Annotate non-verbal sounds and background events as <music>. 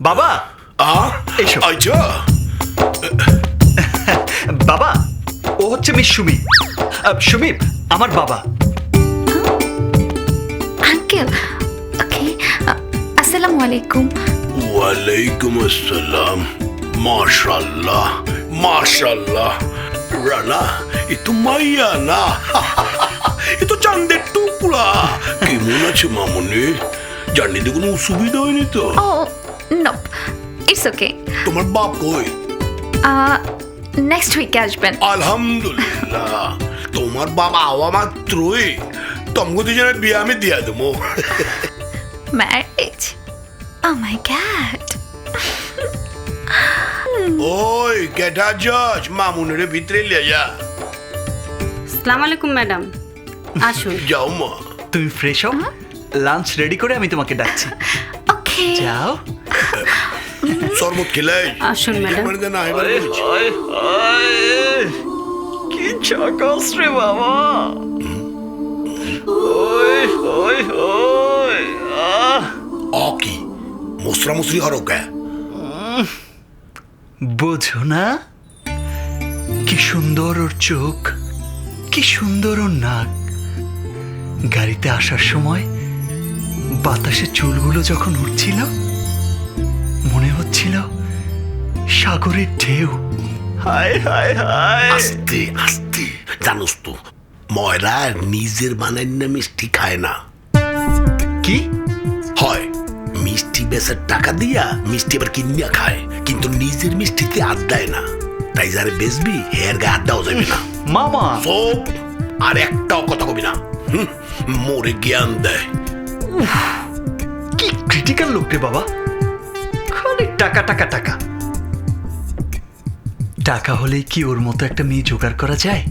বাবা! এসো। আচ্ছা <laughs> বাবা ও হচ্ছে মিস সুমি। আহ, সুমি আমার বাবা। আঙ্কেল ওকে আসসালামু আলাইকুম। ওয়ালাইকুম আসসালাম। মাশাল্লাহ মাশাল্লাহ রানা এ তো মাইয়া না। <laughs> এ তো টুকরা। কেমন আছে মামনি? জার্নিতে কোনো অসুবিধা হয়নি তো? নো ইটস ওকে তোমার বাপ কই? নেক্সট উইকে আসবেন আলহামদুলিল্লাহ। তোমার বাবা আওয়া মাত্রই। তমগো দুজনের বিয়ে আমি দিয়া দেবো। ম্যারেজ ও মাই গড ওই কেটা জজ মামুনের ভিতরে লিয়া যা। সালাম আলাইকুম ম্যাডাম। আসুন। যাও মা। তুমি ফ্রেশ হও। লাঞ্চ রেডি করে আমি তোমাকে ডাকছি। ওকে যাও। শরবত খেলাই আসুন, ম্যাডাম। মানে কি চকস রে বাবা। ওই ওই ওই অ কি? মুসরা মুসরি হরো কে? বোঝো না কি সুন্দর ওর চোখ কি সুন্দর ওর নাক। গাড়িতে আসার সময় বাতাসে চুলগুলো যখন উঠছিল মনে হচ্ছিল সাগরের ঢেউ। হায় হায় হায়। আস্তে আস্তে। জানোস তো ময়রা নিজের বানান্য মিষ্টি খায় না। কি? হয় মিষ্টি বেচার টাকা দিয়া মিষ্টি আবার কিনিয়া খায় কিন্তু নিজের মিষ্টিতে আদ দেয় না। তাই যারে বেচবি হের গায়ে আড্ডাও যাবে না। মামা। সব আর একটাও কথা কবি না। মোরে জ্ঞান দেয়। কি ক্রিটিক্যাল লোক রে বাবা। টাকা টাকা টাকা। টাকা হলে কি ওর মতো একটা মেয়ে জোগাড় করা যায়?